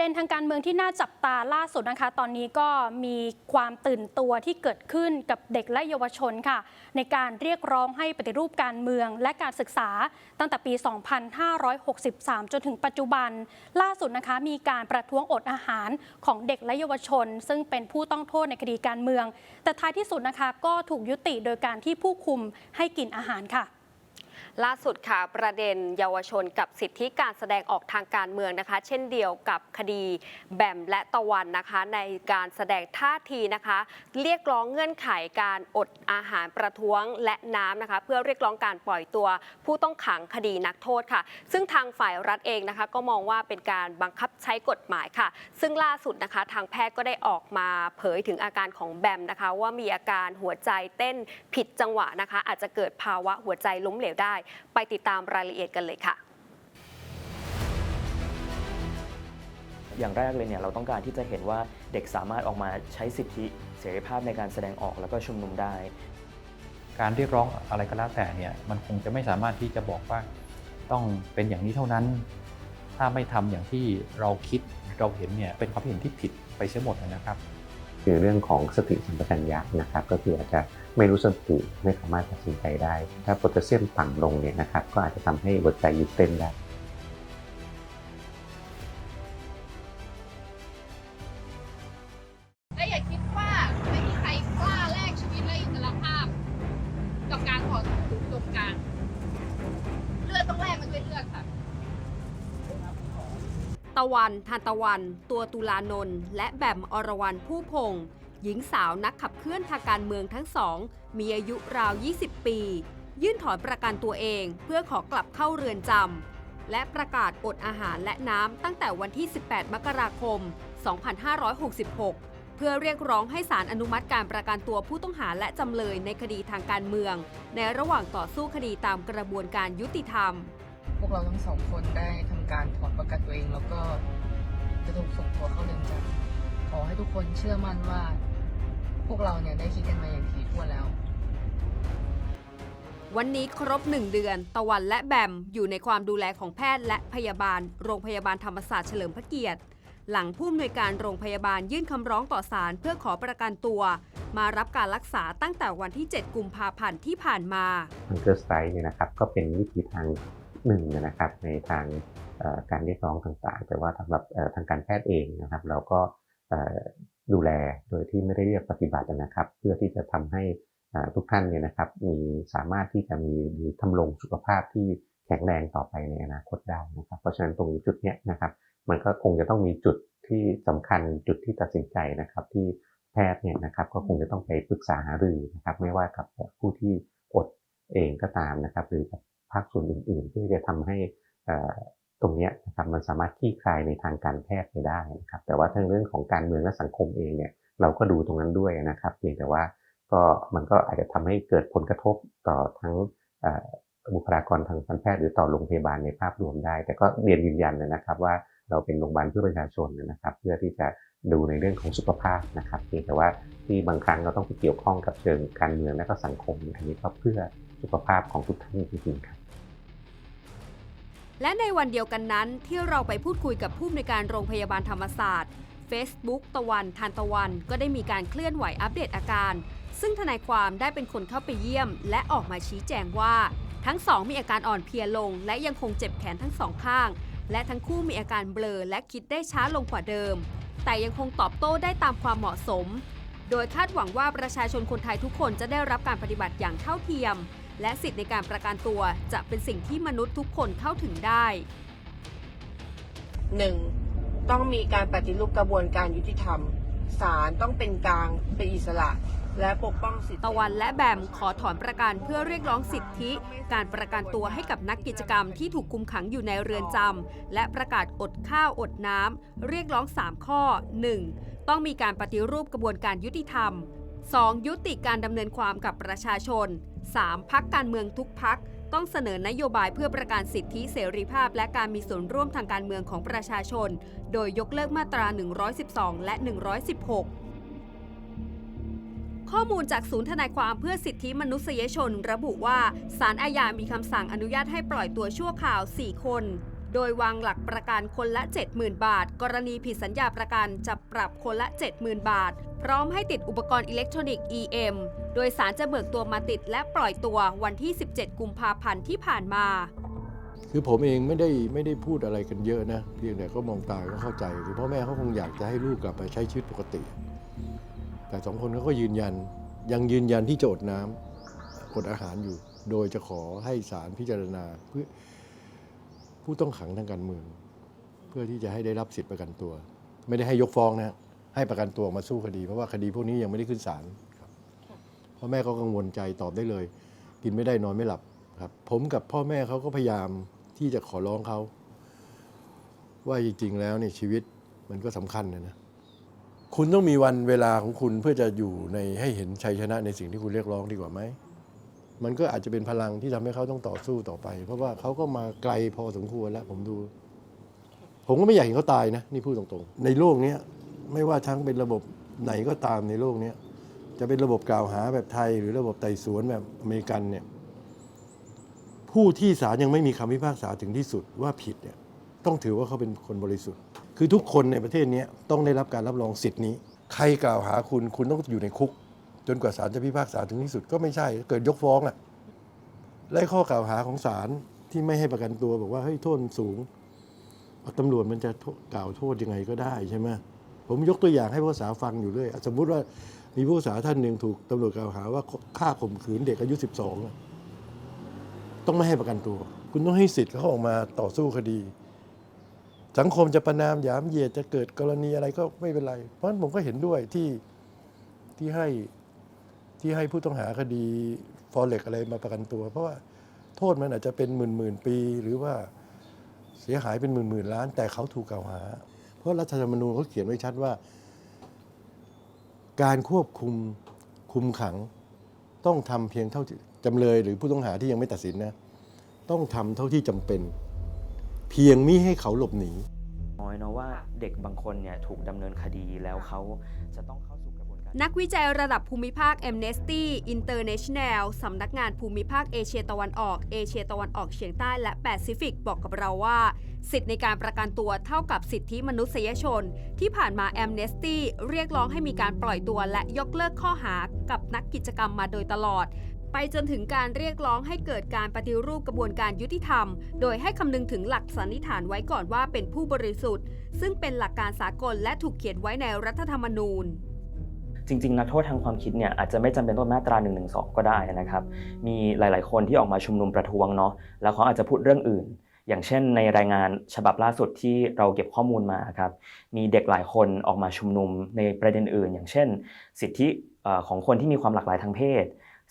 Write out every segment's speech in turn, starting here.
เด็นทางการเมืองที่น่าจับตาล่าสุดนะคะ ตอนนี้ก็มีความตื่นตัวที่เกิดขึ้นกับเด็กและเยาวชนค่ะ ในการเรียกร้องให้ปฏิรูปการเมืองและการศึกษาตั้งแต่ปี 2563 จนถึงปัจจุบัน ล่าสุดนะคะมีการประท้วงอดอาหารของเด็กและเยาวชน ซึ่งเป็นผู้ต้องโทษในคดีการเมือง แต่ท้ายที่สุดนะคะก็ถูกยุติโดยการที่ผู้คุมให้กินอาหารค่ะ ล่าสุดค่ะประเด็นเยาวชนกับสิทธิการแสดงออกทางการเมืองนะคะ เช่นเดียวกับคดีแบมและตะวันนะคะ ในการแสดงท่าทีนะคะ เรียกร้องเงื่อนไขการอดอาหารประท้วงและน้ำนะคะ เพื่อเรียกร้องการปล่อยตัวผู้ต้องขังคดีนักโทษค่ะ ซึ่งทางฝ่ายรัฐเองนะคะ ก็มองว่าเป็นการบังคับใช้กฎหมายค่ะ ซึ่งล่าสุดนะคะทางแพทย์ก็ได้ออกมาเผยถึงอาการของแบมนะคะ ว่ามีอาการหัวใจเต้นผิดจังหวะนะคะ อาจจะเกิดภาวะหัวใจล้มเหลวได้ไปติดตามรายละเอียดกันเลยค่ะ อย่างแรกเลยเนี่ยเราต้องการที่จะเห็นว่าเด็กสามารถออกมาใช้สิทธิเสรีภาพในการแสดงออกแล้วก็ชุมนุมได้ การเรียกร้องอะไรก็แล้วแต่เนี่ยมันคงจะไม่สามารถที่จะบอกว่าต้องเป็นอย่างนี้เท่านั้น ถ้าไม่ทำอย่างที่เราคิดเราเห็นเนี่ยเป็นความเห็นที่ผิดไปเสียหมดนะครับ คือเรื่องของสติสัมปชัญญะนะครับก็คืออาจจะไม่รู้สติไม่สามารถตัดสินใจได้ ถ้าโพแทสเซียมต่ำลงเนี่ยนะครับก็อาจจะทำให้หัวใจหยุดเต้นได้ วัน ทานตะวัน ตัวตุลานนท์และแบมอรวรรณผู้พงศ์หญิงสาวนักขับเคลื่อนทางการเมืองทั้งสอง มีอายุราว 20 ปี ยื่นถอนประกันตัวเองเพื่อขอกลับเข้าเรือนจำและประกาศอดอาหารและน้ำตั้งแต่วันที่ 18 มกราคม 2566 เพื่อเรียกร้องให้ศาลอนุมัติการประกันตัวผู้ต้องหาและจำเลยในคดีทางการเมือง ในระหว่างต่อสู้คดีตามกระบวนการยุติธรรม พวกเราทั้งสองคนได้ทำการถอนประกันตัวเอง แล้วก็จะถูกส่งตัวเข้าเรือนจำขอให้ทุกคนเชื่อมั่นว่า พวกเราเนี่ยได้คิดกันมาอย่างถี่ถ้วนแล้ว วันนี้ครบ1เดือน ตะวันและแบมอยู่ในความดูแลของแพทย์และพยาบาล โรงพยาบาลธรรมศาสตร์เฉลิมพระเกียรติ หลังผู้อำนวยการโรงพยาบาลยื่นคำร้องต่อศาลเพื่อขอประกันตัว มารับการรักษาตั้งแต่วันที่ 7 กุมภาพันธ์ที่ผ่านมาฮังเกอร์สไตร์เนี่ยนะครับก็เป็นวิธีทาง หนึ่งนะครับในทางการเรียกร้องต่างๆ แต่ว่าสำหรับทางการแพทย์เองนะครับ เราก็ดูแลโดยที่ไม่ได้เรียกปฏิบัตินะครับ เพื่อที่จะทำให้ทุกท่านเนี่ยนะครับมีสามารถที่จะมีหรือทำรงสุขภาพที่แข็งแรงต่อไปในอนาคตได้นะครับ เพราะฉะนั้นตรงจุดเนี้ยนะครับมันก็คงจะต้องมีจุดที่สำคัญจุดที่ตัดสินใจนะครับ ที่แพทย์เนี่ยนะครับก็คงจะต้องไปปรึกษาหารือนะครับ ไม่ว่ากับผู้ที่อดเองก็ตามนะครับ หรือกับ ภาคส่วนอื่น ๆ เพื่อจะทำให้ตรงนี้นะครับมันสามารถคลี่คลายในทางการแพทย์ไปได้นะครับแต่ว่าทั้งเรื่องของการเมืองและสังคมเองเนี่ยเราก็ดูตรงนั้นด้วยนะครับเพียงแต่ว่าก็มันก็อาจจะทำให้เกิดผลกระทบต่อทั้งบุคลากรทางการแพทย์หรือต่อโรงพยาบาลในภาพรวมได้ แต่ก็เรียนยืนยันนะครับว่าเราเป็นโรงพยาบาลเพื่อประชาชนนะครับ เพื่อที่จะดูในเรื่องของสุขภาพนะครับเพียงแต่ว่าที่บางครั้งเราต้องไปเกี่ยวข้องกับเชิงการเมืองและก็สังคมอันนี้ก็เพื่อสุขภาพของทุกท่านจริงๆครับ และในวันเดียวกันนั้นที่เราไปพูดคุยกับผู้อำนวยการโรงพยาบาลธรรมศาสตร์ Facebook ตะวันทานตะวัน ก็ได้มีการเคลื่อนไหวอัปเดตอาการ ซึ่งทนายความได้เป็นคนเข้าไปเยี่ยม และออกมาชี้แจงว่า ทั้งสองมีอาการอ่อนเพลียลง และยังคงเจ็บแขนทั้งสองข้าง และทั้งคู่มีอาการเบลอและคิดได้ช้าลงกว่าเดิม แต่ยังคงตอบโต้ได้ตามความเหมาะสม โดยคาดหวังว่าประชาชนคนไทยทุกคนจะได้รับการปฏิบัติอย่างเท่าเทียม และสิทธิในการประกันตัวจะเป็นสิ่งที่มนุษย์ทุกคนเข้าถึงได้หนึ่งต้องมีการปฏิรูปกระบวนการยุติธรรมศาลต้องเป็นกลางเป็นอิสระ และปกป้องสิทธิตะวันและแบมขอถอนประกันเพื่อเรียกร้องสิทธิ การประกันตัวให้กับนักกิจกรรมที่ถูกคุมขังอยู่ในเรือนจำและประกาศอดข้าวอดน้ำเรียกร้อง 3 ข้อ 1. ต้องมีการปฏิรูปกระบวนการยุติธรรม 2. ยุติการดำเนินความกับประชาชน 3. พักการเมืองทุกพักต้องเสนอนโยบายเพื่อประกันสิทธิเสรีภาพ และการมีส่วนร่วมทางการเมืองของประชาชน โดยยกเลิกมาตรา 112 และ 116 ข้อมูลจากศูนย์ทนายความเพื่อสิทธิมนุษยชน ระบุว่าศาลอาญามีคำสั่งอนุญาตให้ปล่อยตัวชั่วคราว 4 คน โดยวางหลักประกันคนละ 70,000 บาท กรณีผิดสัญญาประกันจะปรับคนละ 70,000 บาท พร้อมให้ติดอุปกรณ์อิเล็กทรอนิกส์ EM โดยสารจะเบิกตัวมาติดและปล่อยตัววันที่ 17 กุมภาพันธ์ที่ผ่านมา คือผมเองไม่ได้ไม่ได้พูดอะไรกันเยอะนะเพียงแต่ก็มองตาก็เข้าใจคือพ่อแม่เขาคงอยากจะให้ลูกกลับไปใช้ชีวิตปกติ แต่สองคนเขาก็ยืนยันยังยืนยันที่จะอดน้ำอดอาหารอยู่ โดยจะขอให้ศาลพิจารณาเพื่อผู้ต้องขังทางการเมือง เพื่อที่จะให้ได้รับสิทธิประกันตัว ไม่ได้ให้ยกฟ้องนะ ให้ประกันตัวออกมาสู้คดี เพราะว่าคดีพวกนี้ยังไม่ได้ขึ้นศาลครับพ่อแม่ก็กังวลใจตอบได้เลย กินไม่ได้นอนไม่หลับครับ ผมกับพ่อแม่เขาก็พยายามที่จะขอร้องเขา ว่าจริงๆแล้วเนี่ยชีวิตมันก็สำคัญนะนะคุณต้องมีวันเวลาของคุณเพื่อจะอยู่ในให้เห็นชัยชนะในสิ่งที่คุณเรียกร้องดีกว่าไหมมันก็อาจจะเป็นพลังที่ทำให้เขาต้องต่อสู้ต่อไป เพราะว่าเขาก็มาไกลพอสมควรแล้วผมดู ผมก็ไม่อยากเห็นเขาตายนะ นี่พูดตรงๆ ในโลกเนี้ย ไม่ว่าทั้งเป็นระบบไหนก็ตามในโลกนี้จะเป็นระบบกล่าวหาแบบไทย หรือระบบไต่สวนแบบอเมริกันเนี่ยผู้ที่ศาลยังไม่มีคำพิพากษาถึงที่สุดว่าผิดเนี่ยต้องถือว่าเขาเป็นคนบริสุทธิ์ คือทุกคนในประเทศนี้ต้องได้รับการรับรองสิทธินี้ ใครกล่าวหาคุณคุณต้องอยู่ในคุก จนกว่าศาลจะพิพากษาถึงที่สุดก็ไม่ใช่เกิดยกฟ้องอะและข้อกล่าวหาของศาลที่ไม่ให้ประกันตัวบอกว่าเฮ้ยโทษสูงตำรวจมันจะกล่าวโทษยังไงก็ได้ใช่ไหม ผมยกตัวอย่างให้ผู้สาฟังอยู่เรื่อยสมมุติว่ามีผู้สาท่านหนึ่งถูกตำรวจกล่าวหาว่าฆ่าข่มขืนเด็กอายุ 12 ต้องไม่ให้ประกันตัว คุณต้องให้สิทธิ์เขาออกมาต่อสู้คดี สังคมจะประนามหยามเหยียดจะเกิดกรณีอะไรก็ไม่เป็นไร เพราะฉะนั้นผมก็เห็นด้วยที่ที่ให้ที่ให้ผู้ต้องหาคดีฟอเร็กอะไรมาประกันตัว เพราะว่าโทษมันอาจจะเป็นหมื่นหมื่นปี หรือว่าเสียหายเป็นหมื่นหมื่นล้าน แต่เขาถูกกล่าวหา เพราะรัฐธรรมนูญเขาเขียนไว้ชัดว่า การควบคุมคุมขัง ต้องทำเพียงเท่าจำเลยหรือผู้ต้องหาที่ยังไม่ตัดสินนะต้องทำเท่าที่จำเป็น เพียงมิให้เขาหลบหนีน้อยเนาะว่าเด็กบางคนเนี่ยถูกดำเนินคดีแล้วเขาจะต้องเข้าสู่กระบวนการนักวิจัยระดับภูมิภาค Amnesty International สำนักงานภูมิภาคเอเชียตะวันออก เอเชียตะวันออกเฉียงใต้และแปซิฟิกบอกกับเราว่า สิทธิในการประกันตัวเท่ากับสิทธิมนุษยชน ที่ผ่านมา Amnesty เรียกร้องให้มีการปล่อยตัวและยกเลิกข้อหากับนักกิจกรรมมาโดยตลอด ไปจนถึงการเรียกร้องให้เกิดการปฏิรูปกระบวนการยุติธรรม โดยให้คำนึงถึงหลักสันนิษฐานไว้ก่อนว่าเป็นผู้บริสุทธิ์ ซึ่งเป็นหลักการสากลและถูกเขียนไว้ในรัฐธรรมนูญจริงๆนักโทษทางความคิดเนี่ยอาจจะไม่จำเป็นต้องมาตรา1นึก็ได้นะครับ มีหลายๆ คนที่ออกมาชุมนุมประท้วงเนาะแล้วเขาอาจจะพูดเรื่องอื่น อย่างเช่นในรายงานฉบับล่าสุดที่เราเก็บข้อมูลมาครับมีเด็กหลายคนออกมาชุมนุมในประเด็นอื่น อย่างเช่น สิทธิของคนที่มีความหลากหลายทางเพศ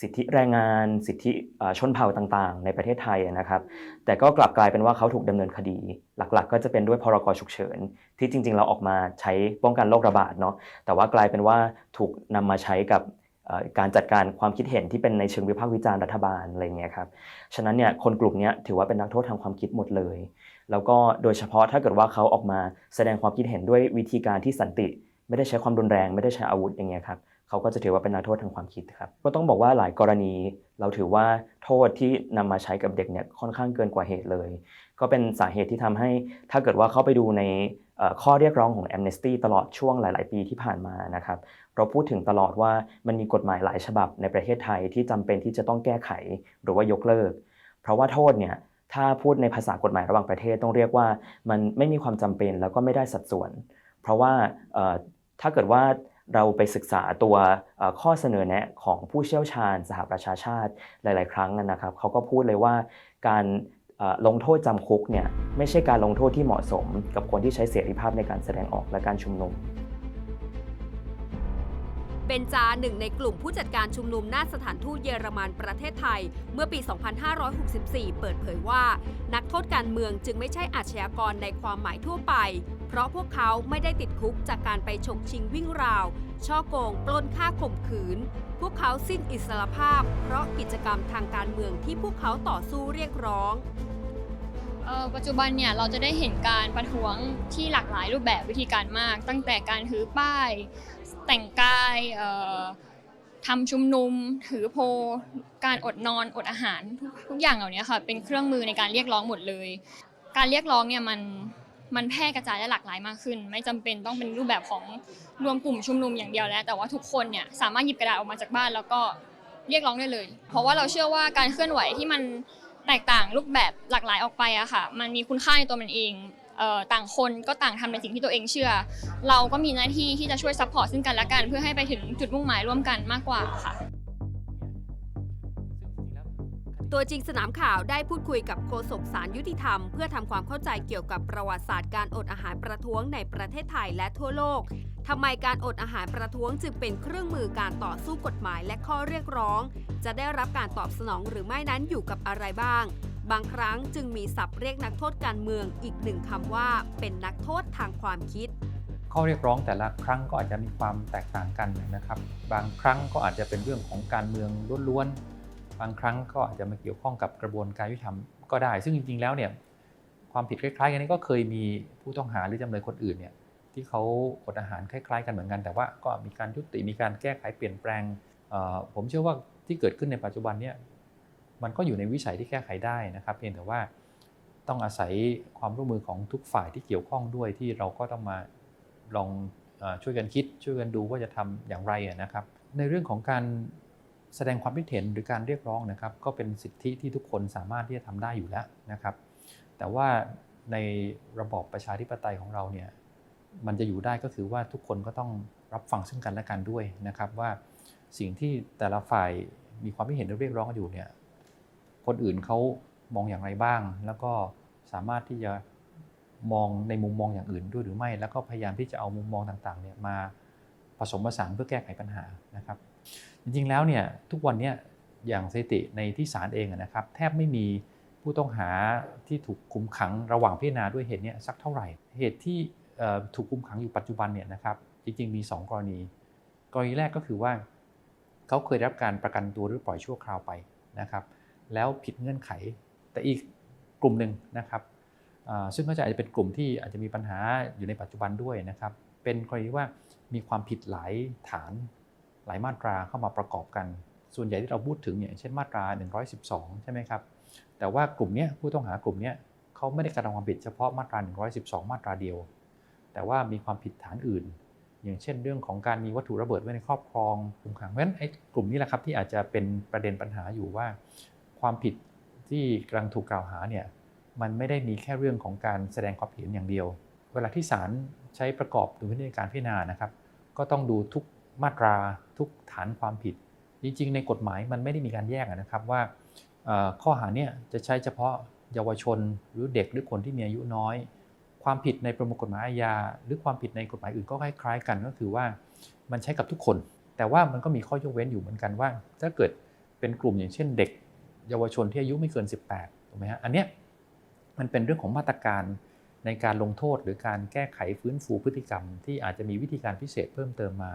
สิทธิแรงงาน สิทธิชนเผ่าต่างๆ ในประเทศไทยนะครับ แต่ก็กลับกลายเป็นว่าเขาถูกดำเนินคดี หลักๆ ก็จะเป็นด้วยพรกฉุกเฉิน ที่จริงๆ เราออกมาใช้ป้องกันโรคระบาดเนาะแต่ว่ากลายเป็นว่าถูกนำมาใช้กับ การจัดการความคิดเห็นที่เป็นในเชิงวิพากษ์วิจารณ์รัฐบาลอะไรเงี้ยครับฉะนั้นเนี่ยคนกลุ่มนี้ถือว่าเป็นนักโทษทางความคิดหมดเลย แล้วก็โดยเฉพาะถ้าเกิดว่าเขาออกมาแสดงความคิดเห็นด้วยวิธีการที่สันติ ไม่ได้ใช้ความรุนแรง ไม่ได้ใช้อาวุธอย่างเงี้ยครับเขาก็จะถือว่าเป็นนักโทษทางความคิดครับก็ต้องบอกว่าหลายกรณี เราถือว่าโทษที่นำมาใช้กับเด็กเนี่ยค่อนข้างเกินกว่าเหตุเลย ก็เป็นสาเหตุที่ทำให้ถ้าเกิดว่าเข้าไปดูในข้อเรียกร้องของ Amnesty ตลอดช่วงหลาย ๆ ปีที่ผ่านมานะครับ เราพูดถึงตลอดว่ามันมีกฎหมายหลายฉบับในประเทศไทยที่จำเป็นที่จะต้องแก้ไขหรือว่ายกเลิก เพราะว่าโทษเนี่ยถ้าพูดในภาษากฎหมายระหว่างประเทศต้องเรียกว่ามันไม่มีความจำเป็นแล้วก็ไม่ได้สัดส่วน เพราะว่าถ้าเกิดว่าเราไปศึกษาตัวข้อเสนอแนะของผู้เชี่ยวชาญสหประชาชาติหลาย ๆ ครั้งนะครับเขาก็พูดเลยว่าการลงโทษจำคุกเนี่ยไม่ใช่การลงโทษที่เหมาะสม กับคนที่ใช้เสรีภาพในการแสดงออกและการชุมนุม เบนจาหนึ่งในกลุ่มผู้จัดการชุมนุมหน้าสถานทูตเยอรมันประเทศไทย เมื่อปี 2564 เปิดเผยว่า นักโทษการเมืองจึงไม่ใช่อาชญากรในความหมายทั่วไป เพราะพวกเขาไม่ได้ติดคุกจากการไปฉกชิงวิ่งราว ช่อโกง ปล้นฆ่าข่มขืน พวกเขาสิ้นอิสรภาพ เพราะกิจกรรมทางการเมืองที่พวกเขาต่อสู้เรียกร้องปัจจุบันเนี่ยเราจะได้เห็นการประท้วงที่หลากหลายรูปแบบวิธีการมาก ตั้งแต่การถือป้าย แต่งกายทำชุมนุม ถือโพ การอดนอนอดอาหารทุกอย่างเหล่านี้ค่ะเป็นเครื่องมือในการเรียกร้องหมดเลย การเรียกร้องเนี่ยมันมันแพร่กระจายได้หลากหลายมากขึ้น ไม่จำเป็นต้องเป็นรูปแบบของรวมกลุ่มชุมนุมอย่างเดียวแล้ว แต่ว่าทุกคนเนี่ยสามารถหยิบกระดาษออกมาจากบ้านแล้วก็เรียกร้องได้เลย เพราะว่าเราเชื่อว่าการเคลื่อนไหวที่มันแตกต่างรูปแบบหลากหลายออกไปอะค่ะ มันมีคุณค่าในตัวมันเอง ต่างคนก็ต่างทำในสิ่งที่ตัวเองเชื่อ เราก็มีหน้าที่ที่จะช่วยซัพพอร์ตซึ่งกันและกัน เพื่อให้ไปถึงจุดมุ่งหมายร่วมกันมากกว่าค่ะตัวจริงสนามข่าวได้พูดคุยกับโฆษกสารยุติธรรม เพื่อทำความเข้าใจเกี่ยวกับประวัติศาสตร์การอดอาหารประท้วงในประเทศไทยและทั่วโลกทำไมการอดอาหารประท้วงจึงเป็นเครื่องมือการต่อสู้กฎหมายและข้อเรียกร้อง จะได้รับการตอบสนองหรือไม่นั้นอยู่กับอะไรบ้าง บางครั้งจึงมีศัพท์เรียกนักโทษการเมืองอีกหนึ่งคำว่า เป็นนักโทษทางความคิด ข้อเรียกร้องแต่ละครั้งก็อาจจะมีความแตกต่างกันนะครับ บางครั้งก็อาจจะเป็นเรื่องของการเมืองล้วนๆบางครั้งก็อาจจะมาเกี่ยวข้องกับกระบวนการยุติธรรมก็ได้ ซึ่งจริงๆแล้วเนี่ยความผิดคล้ายๆกันนี้ก็เคยมีผู้ต้องหาหรือจำเลยคนอื่นเนี่ยที่เขาอดอาหารคล้ายๆ กันเหมือนกัน แต่ว่าก็มีการยุติมีการแก้ไขเปลี่ยนแปลงผมเชื่อว่าที่เกิดขึ้นในปัจจุบันเนี่ย มันก็อยู่ในวิสัยที่แก้ไขได้นะครับ เพียงแต่ว่าต้องอาศัยความร่วมมือของทุกฝ่ายที่เกี่ยวข้องด้วยที่เราก็ต้องมาลองอช่วยกันคิด ช่วยกันดูว่าจะทำอย่างไรนะครับ ในเรื่องของการแสดงความคิดเห็นหรือการเรียกร้องนะครับ ก็เป็นสิทธิที่ทุกคนสามารถที่จะทำได้อยู่แล้วนะครับ แต่ว่าในระบอบประชาธิปไตยของเราเนี่ยมันจะอยู่ได้ก็คือว่าทุกคนก็ต้องรับฟังซึ่งกันและกันด้วยนะครับว่าสิ่งที่แต่ละฝ่ายมีความคิดเห็นหรือเรียกร้องกันอยู่เนี่ย คนอื่นเขามองอย่างไรบ้าง แล้วก็สามารถที่จะมองในมุมมองอย่างอื่นด้วยหรือไม่ แล้วก็พยายามที่จะเอามุมมองต่างๆเนี่ยมาผสมผสานเพื่อแก้ไขปัญหานะครับ จริงๆแล้วเนี่ยทุกวันนี้อย่างสถิติในที่ศาลเองนะครับ แทบไม่มีผู้ต้องหาที่ถูกคุมขังระหว่างพิจารณาด้วยเหตุเนี้สักเท่าไหร่ เหตุที่ถูกคุมขังอยู่ปัจจุบันเนี่ยนะครับ จริงๆมี 2 กรณี กรณีแรกก็คือว่าเขาเคยรับการประกันตัวหรือปล่อยชั่วคราวไปนะครับ แล้วผิดเงื่อนไข แต่อีกกลุ่มหนึ่งนะครับซึ่งก็จะอาจจะเป็นกลุ่มที่อาจจะมีปัญหาอยู่ในปัจจุบันด้วยนะครับ เป็นกรณีว่ามีความผิดหลายฐานหลายมาตราเข้ามาประกอบกัน ส่วนใหญ่ที่เราพูดถึงอย่างเช่นมาตรา 112 ใช่ไหมครับ แต่ว่ากลุ่มนี้ผู้ต้องหากลุ่มนี้เขาไม่ได้กระทำความผิดเฉพาะมาตรา 112 มาตราเดียว แต่ว่ามีความผิดฐานอื่น อย่างเช่น เรื่องของการมีวัตถุระเบิดไว้ในครอบครองคุมขังเพราะฉะนั้นไอ้กลุ่มนี้แหละครับที่อาจจะเป็นประเด็นปัญหาอยู่ว่า ความผิดที่กำลังถูกกล่าวหาเนี่ยมันไม่ได้มีแค่เรื่องของการแสดงความเห็นอย่างเดียว เวลาที่ศาลใช้ประกอบดุลพินิจการพิจารณานะครับ ก็ต้องดูทุกมาตราทุกฐานความผิด จริง ๆ ในกฎหมายมันไม่ได้มีการแยกนะครับว่าข้อหาเนี่ยจะใช้เฉพาะเยาวชนหรือเด็กหรือคนที่มีอายุน้อย ความผิดในประมวลกฎหมายอาญาหรือความผิดในกฎหมายอื่นก็คล้ายๆ กันก็คือว่ามันใช้กับทุกคน แต่ว่ามันก็มีข้อยกเว้นอยู่เหมือนกันว่า ถ้าเกิดเป็นกลุ่มอย่างเช่นเด็ก เยาวชนที่อายุไม่เกิน 18ถูกไหมฮะอันเนี้ยมันเป็นเรื่องของมาตรการในการลงโทษหรือการแก้ไขฟื้นฟูพฤติกรรม ที่อาจจะมีวิธีการพิเศษเพิ่มเติมมา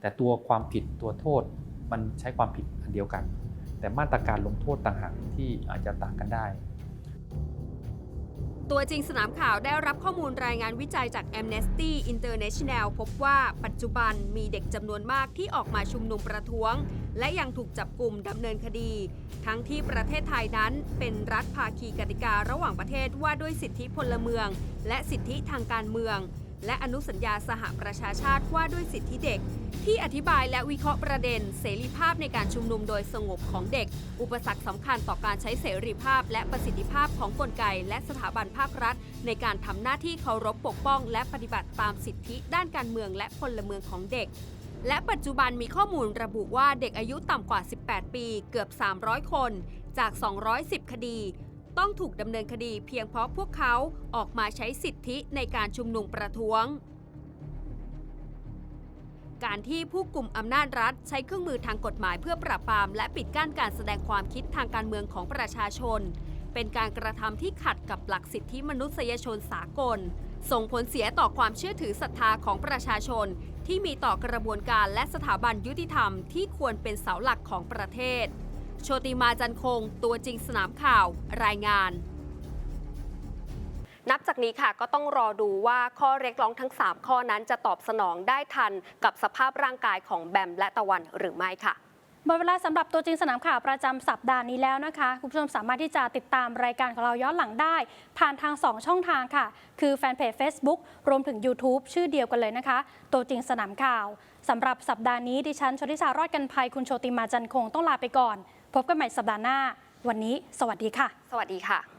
แต่ตัวความผิดตัวโทษมันใช้ความผิดอันเดียวกัน แต่มาตรการลงโทษต่างหากที่อาจจะต่างกันได้ ตัวจริงสนามข่าวได้รับข้อมูลรายงานวิจัยจาก Amnesty International พบว่าปัจจุบันมีเด็กจำนวนมากที่ออกมาชุมนุมประท้วง และยังถูกจับกลุ่มดำเนินคดี ทั้งที่ประเทศไทยนั้นเป็นรัฐภาคีกติการะหว่างประเทศว่าด้วยสิทธิพลเมือง และสิทธิทางการเมือง และอนุสัญญาสหประชาชาติว่าด้วยสิทธิเด็ก ที่อธิบายและวิเคราะห์ประเด็น เสรีภาพในการชุมนุมโดยสงบของเด็ก อุปสรรคสำคัญต่อการใช้เสรีภาพ และประสิทธิภาพของกลไก และสถาบันภาครัฐ ในการทำหน้าที่เคารพปกป้อง และปฏิบัติตามสิทธิ ด้านการเมืองและพลเมืองของเด็ก และปัจจุบันมีข้อมูลระบุว่าเด็กอายุต่ำกว่า 18 ปี เกือบ 300 คน จาก 210 คดีต้องถูกดำเนินคดีเพียงเพราะพวกเขาออกมาใช้สิทธิในการชุมนุมประท้วง การที่ผู้กลุ่มอำนาจรัฐ ใช้เครื่องมือทางกฎหมายเพื่อปราบปราม และปิดกั้นการแสดงความคิดทางการเมืองของประชาชน เป็นการกระทำที่ขัดกับหลักสิทธิมนุษยชนสากล ส่งผลเสียต่อความเชื่อถือศรัทธาของประชาชน ที่มีต่อกระบวนการและสถาบันยุติธรรมที่ควรเป็นเสาหลักของประเทศ โชติมาจันคง ตัวจริงสนามข่าว รายงาน นับจากนี้ค่ะก็ต้องรอดูว่าข้อเรียกร้องทั้ง 3 ข้อนั้นจะตอบสนองได้ทันกับสภาพร่างกายของแบมและตะวันหรือไม่ค่ะหมดเวลาสำหรับตัวจริงสนามข่าวประจำสัปดาห์นี้แล้วนะคะ คุณผู้ชมสามารถที่จะติดตามรายการของเราย้อนหลังได้ ผ่านทาง 2 ช่องทางค่ะ คือแฟนเพจ Facebook รวมถึง YouTube ชื่อเดียวกันเลยนะคะ ตัวจริงสนามข่าวสำหรับสัปดาห์นี้ดิฉันชนิสารอดกันภัยคุณโชติมาจันคงต้องลาไปก่อน พบกันใหม่สัปดาห์หน้า วันนี้ สวัสดีค่ะ สวัสดีค่ะ